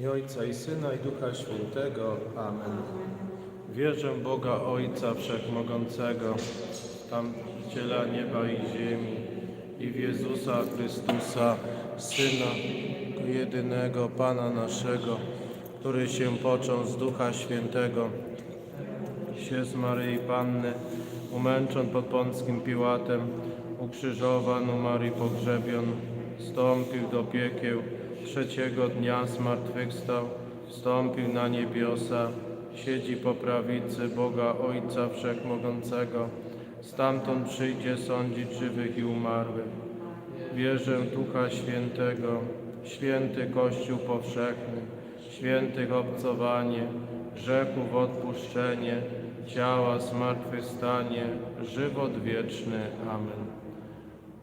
I Ojca, i Syna, i Ducha Świętego. Amen. Wierzę Boga Ojca Wszechmogącego, Stworzyciela nieba i ziemi i w Jezusa Chrystusa, Syna jedynego Pana naszego, który się począł z Ducha Świętego, się z Maryi Panny, umęczon pod Pąckim Piłatem, ukrzyżowan, umarł i pogrzebion, wstąpił do piekieł, trzeciego dnia zmartwychwstał, wstąpił na niebiosa, siedzi po prawicy Boga Ojca Wszechmogącego, stamtąd przyjdzie sądzić żywych i umarłych. Wierzę Ducha Świętego, święty Kościół powszechny, świętych obcowanie, grzechów odpuszczenie, ciała zmartwychwstanie, żywot wieczny. Amen.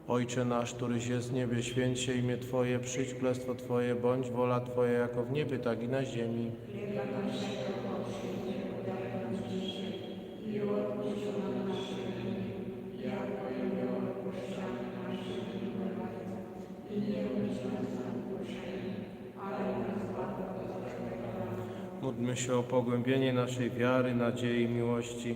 Ojcze nasz, któryś jest w niebie, święć się imię Twoje, przyjdź królestwo Twoje, bądź wola Twoja jako w niebie, tak i na ziemi. Módlmy się o pogłębienie naszej wiary, nadziei i miłości.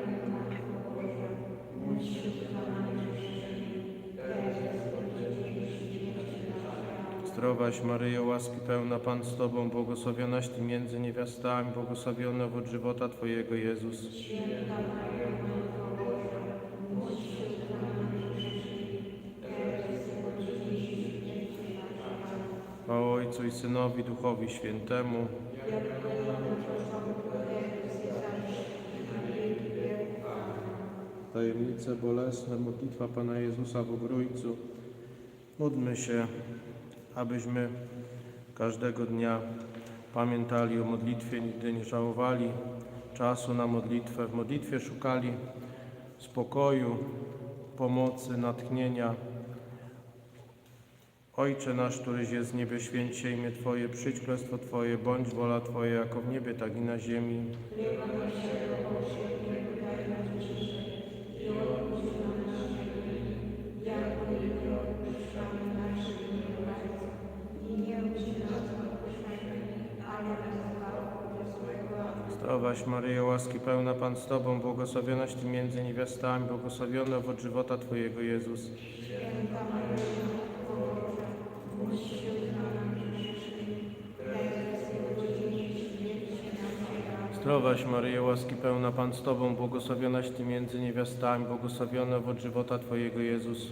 Zdrowaś Maryjo, łaski pełna Pan z Tobą, błogosławionaś Ty między niewiastami, błogosławiony owoc żywota Twojego Jezus. O Ojcu i Synowi, Duchowi Świętemu. Tajemnice bolesne, modlitwa Pana Jezusa w Obrójcu. Módlmy się, abyśmy każdego dnia pamiętali o modlitwie, nigdy nie żałowali czasu na modlitwę. W modlitwie szukali spokoju, pomocy, natchnienia. Ojcze nasz, któryś jest w niebie, święć się imię Twoje, przyjdź królestwo Twoje, bądź wola Twoja, jako w niebie, tak i na ziemi. Zdrowaś Maryjo, łaski pełna Pan z Tobą, błogosławionaś Ty między niewiastami, błogosławiony owoc żywota Twojego Jezus. Zdrowaś Maryjo, łaski pełna Pan z Tobą, błogosławionaś Ty między niewiastami, błogosławiony owoc żywota Twojego Jezus.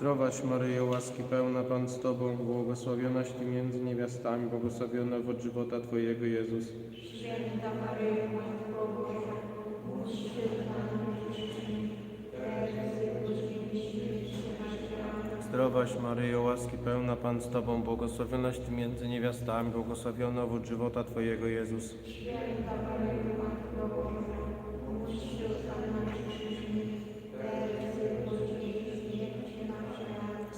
Zdrowaś Maryjo, łaski pełna Pan z Tobą, błogosławionaś Ty między niewiastami, błogosławiony owoc żywota Twojego Jezus. Zdrowaś Maryjo, łaski pełna Pan z Tobą, błogosławionaś Ty między niewiastami, błogosławiony owoc żywota Twojego Jezus.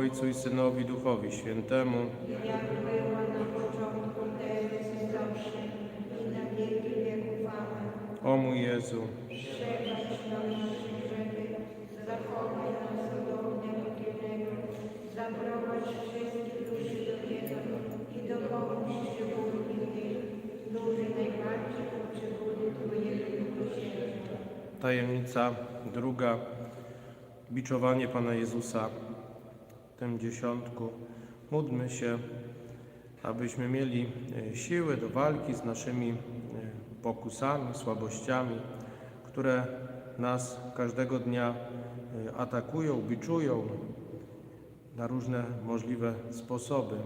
Ojcu i Synowi, Duchowi Świętemu. O mój Jezu, Zaprowadź wszystkich ludzi do Niego i dopomóż szczególnie tych, którzy najbardziej potrzebują tajemnica druga, biczowanie Pana Jezusa tym dziesiątku. Módlmy się, abyśmy mieli e, siłę do walki z naszymi e, pokusami, słabościami, które nas każdego dnia e, atakują, biczują na różne możliwe sposoby.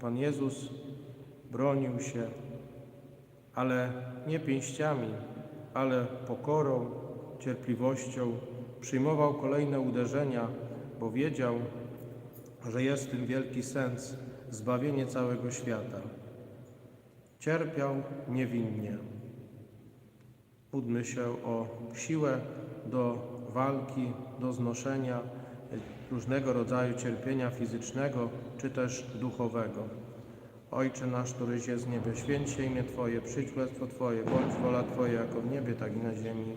Pan Jezus bronił się, ale nie pięściami, ale pokorą, cierpliwością przyjmował kolejne uderzenia, bo wiedział, że jest w tym wielki sens zbawienie całego świata. Cierpiał niewinnie. Módlmy się o siłę do walki, do znoszenia różnego rodzaju cierpienia fizycznego czy też duchowego. Ojcze nasz, któryś jest w niebie, święć się imię Twoje, przyjdź Twoje, bądź wola Twoja jako w niebie, tak i na ziemi.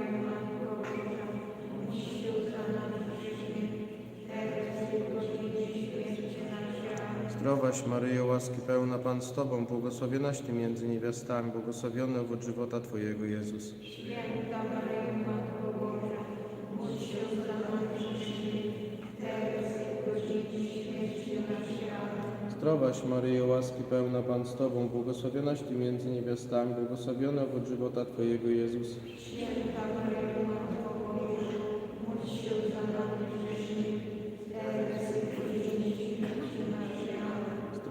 Zdrowaś Maryjo, łaski pełna Pan z Tobą, błogosławionaś Ty między niewiastami, błogosławiony owoc żywota Twojego Jezus. Zdrowaś Maryjo, łaski pełna Pan z Tobą, błogosławionaś Ty między niewiastami, błogosławiony owoc żywota Twojego Jezus.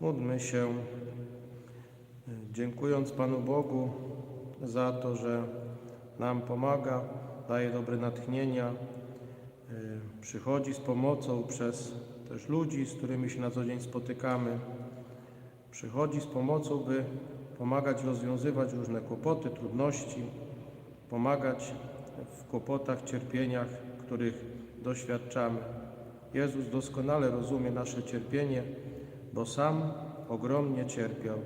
Módlmy się, dziękując Panu Bogu za to, że nam pomaga, daje dobre natchnienia, y, przychodzi z pomocą przez też ludzi, z którymi się na co dzień spotykamy. Przychodzi z pomocą, by pomagać rozwiązywać różne kłopoty, trudności, pomagać w kłopotach, cierpieniach, których doświadczamy. Jezus doskonale rozumie nasze cierpienie, bo sam ogromnie cierpiał.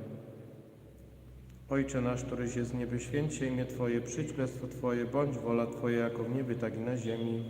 Ojcze nasz, któryś jest w niebie, święć się imię Twoje, przyjdź królestwo Twoje, bądź wola Twoja, jako w niebie, tak i na ziemi.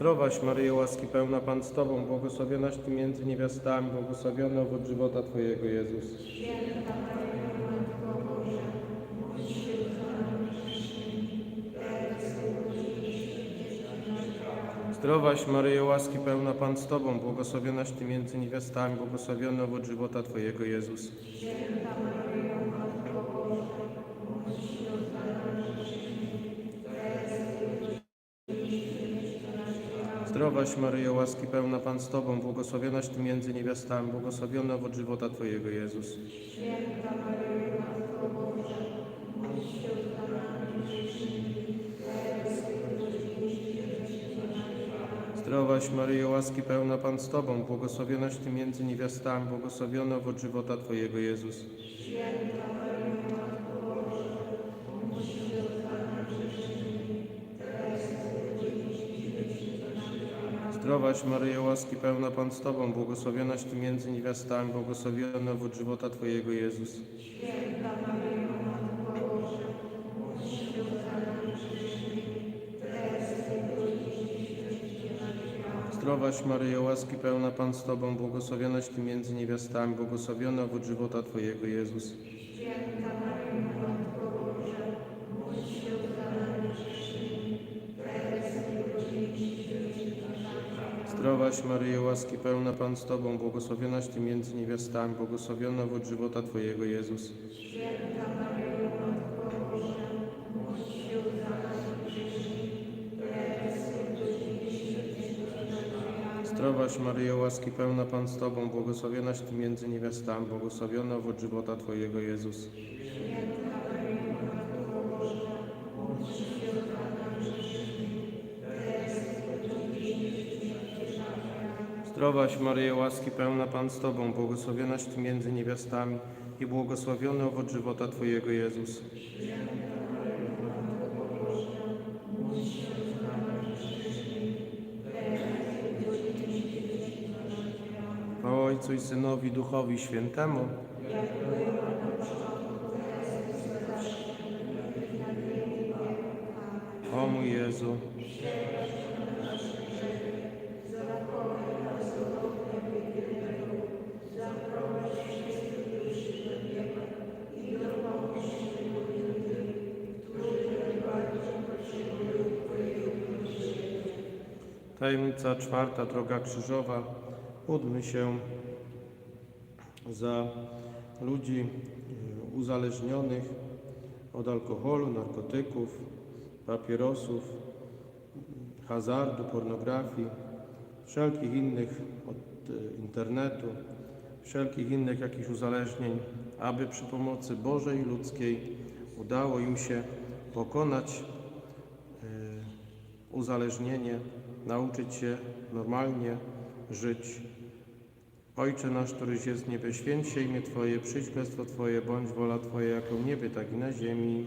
Zdrowaś Maryjo, łaski pełna Pan z Tobą, błogosławionaś Ty między niewiastami, błogosławiony owoc żywota Twojego Jezus. Zdrowaś Maryjo, łaski pełna Pan z Tobą, błogosławionaś Ty między niewiastami, błogosławiony owoc żywota Twojego Jezus. Zdrowaś Maryjo, łaski pełna Pan z Tobą, błogosławionaś Ty między niewiastami, błogosławiony owoc żywota Twojego Jezus. Zdrowaś Maryjo, łaski pełna Pan z Tobą, błogosławionaś Ty między niewiastami, błogosławiony owoc żywota Twojego Jezus. Zdrowaś Maryjo, łaski pełna Pan z Tobą, błogosławionaś Ty między niewiastami, błogosławiony owoc żywota Twojego Jezus. Zdrowaś Maryjo, łaski pełna Pan z Tobą, błogosławionaś Ty między niewiastami, błogosławiony owoc żywota Twojego Jezus. Zdrowaś Maryjo, łaski pełna Pan z Tobą, błogosławionaś Ty między niewiastami, błogosławiony owoc żywota Twojego Jezus. Zdrowaś Maryjo, łaski pełna Pan z Tobą, błogosławionaś Ty między niewiastami, błogosławiony owoc żywota Twojego Jezus. Zdrowaś Maryjo, łaski pełna Pan z Tobą, błogosławionaś Ty między niewiastami i błogosławiony owoc żywota Twojego Jezus. O Ojcu i Synowi, Duchowi Świętemu. O mój Jezu. Tajemnica czwarta, droga krzyżowa. Módlmy się za ludzi e, uzależnionych od alkoholu, narkotyków, papierosów, hazardu, pornografii, wszelkich innych od e, internetu, wszelkich innych jakichś uzależnień, aby przy pomocy Bożej i ludzkiej udało im się pokonać e, uzależnienie, nauczyć się normalnie żyć. Ojcze nasz, któryś jest w niebie, święć się imię Twoje, przyjdź królestwo Twoje, bądź wola Twoja, jako w niebie, tak i na ziemi.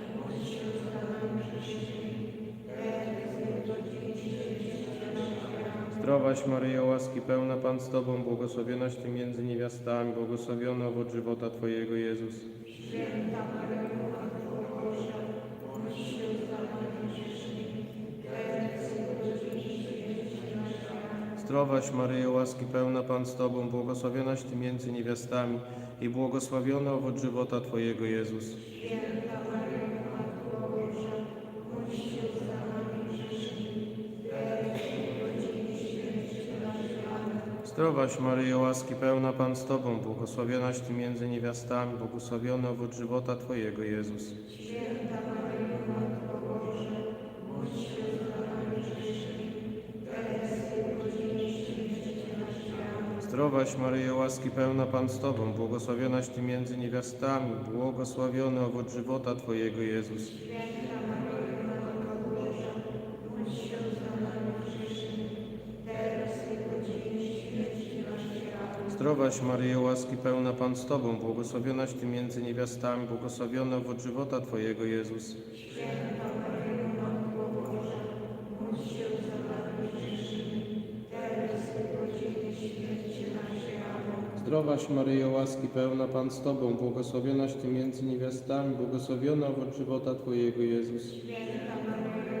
Zdrowaś Maryjo, łaski pełna Pan z Tobą, błogosławionaś Ty między niewiastami, błogosławiony owoc żywota Twojego Jezus. Zdrowaś Maryjo, łaski pełna Pan z Tobą, błogosławionaś Ty między niewiastami i błogosławiony owoc żywota Twojego Jezus. Zdrowaś Maryjo, łaski pełna Pan z Tobą, błogosławionaś Ty między niewiastami, błogosławiony owoc żywota Twojego Jezus. Zdrowaś Maryjo, łaski pełna Pan z Tobą, błogosławionaś Ty między niewiastami, błogosławiony owoc żywota Twojego Jezus. Zdrowaś Maryjo, łaski pełna Pan z Tobą, błogosławionaś Ty między niewiastami, błogosławiony owoc żywota Twojego Jezus. Zdrowaś Maryjo, łaski pełna Pan z Tobą, błogosławionaś Ty między niewiastami, błogosławiony owoc żywota Twojego Jezus. Chwała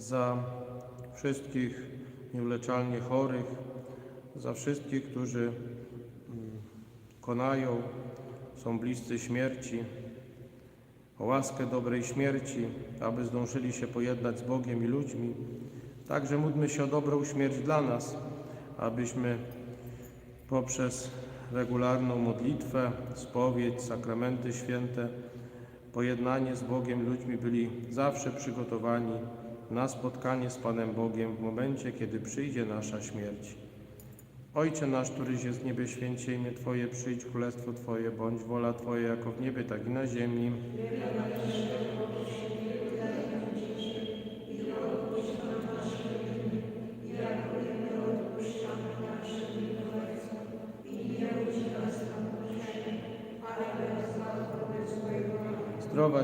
za wszystkich nieuleczalnie chorych, za wszystkich, którzy mm, konają, są bliscy śmierci, o łaskę dobrej śmierci, aby zdążyli się pojednać z Bogiem i ludźmi. Także módlmy się o dobrą śmierć dla nas, abyśmy poprzez regularną modlitwę, spowiedź, sakramenty święte, pojednanie z Bogiem, ludźmi byli zawsze przygotowani na spotkanie z Panem Bogiem w momencie, kiedy przyjdzie nasza śmierć. Ojcze nasz, któryś jest w niebie, święcie imię Twoje, przyjdź królestwo Twoje, bądź wola Twoja jako w niebie, tak i na ziemi.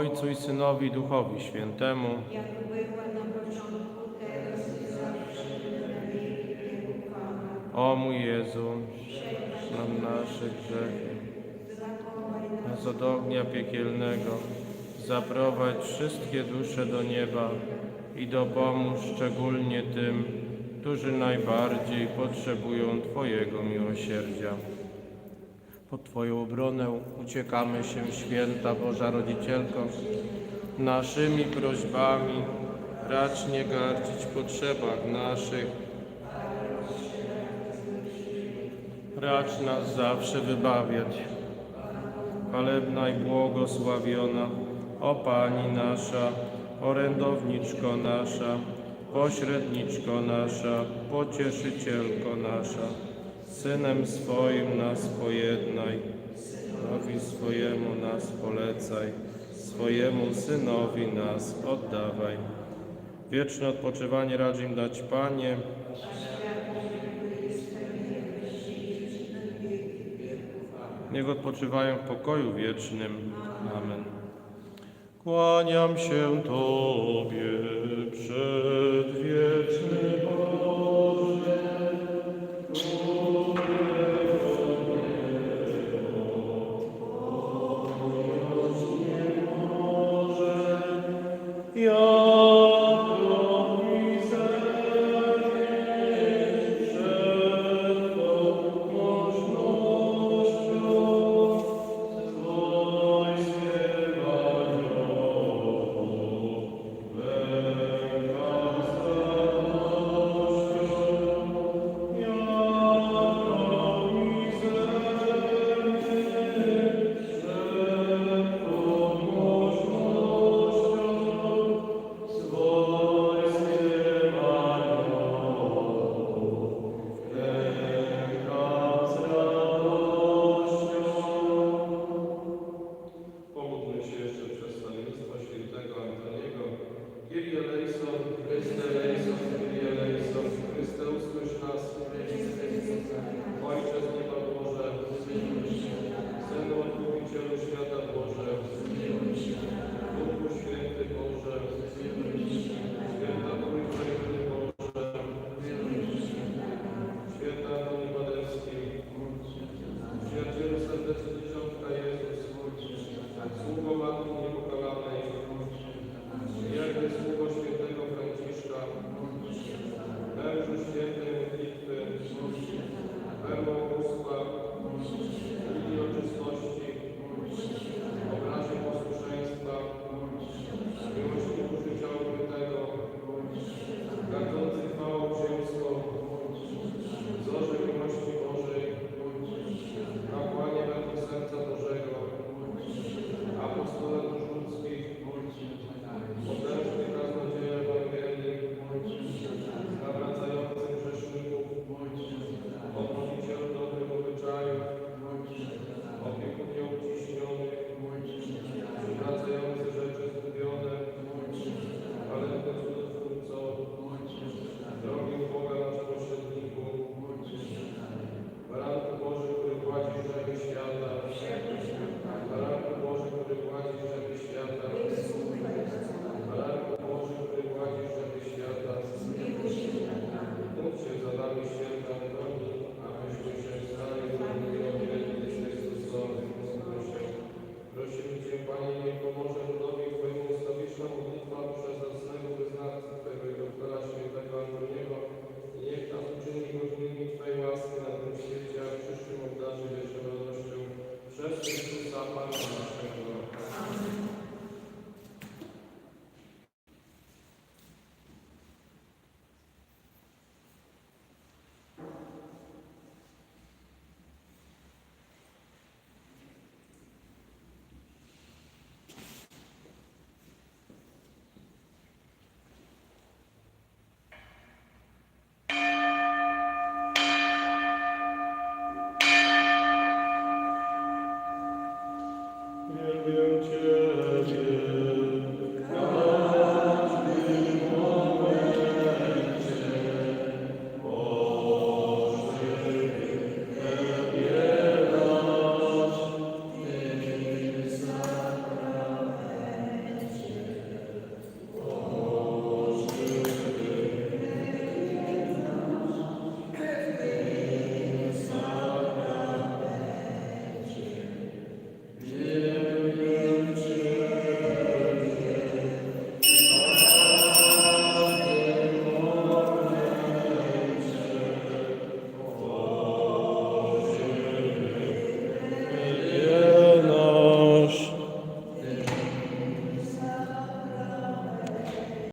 Ojcu i Synowi i Duchowi Świętemu. jak była na początku, teraz i zawsze, na wieki wieków. Amen. O mój Jezu, nam nasze grzechy, nas od ognia piekielnego, zaprowadź wszystkie dusze do nieba i dopomóż szczególnie tym, którzy najbardziej potrzebują Twojego miłosierdzia. Pod Twoją obronę uciekamy się, święta Boża Rodzicielko. Naszymi prośbami racz nie gardzić potrzebach naszych, Racz nas zawsze wybawiać. Chwalebna i błogosławiona, o Pani nasza, orędowniczko nasza, pośredniczko nasza, pocieszycielko nasza, Synem swoim nas pojednaj, Synowi swojemu nas polecaj, swojemu Synowi nas oddawaj. Wieczne odpoczywanie racz im dać, Panie, Niech odpoczywają w pokoju wiecznym. Amen. Kłaniam się Tobie, Cię.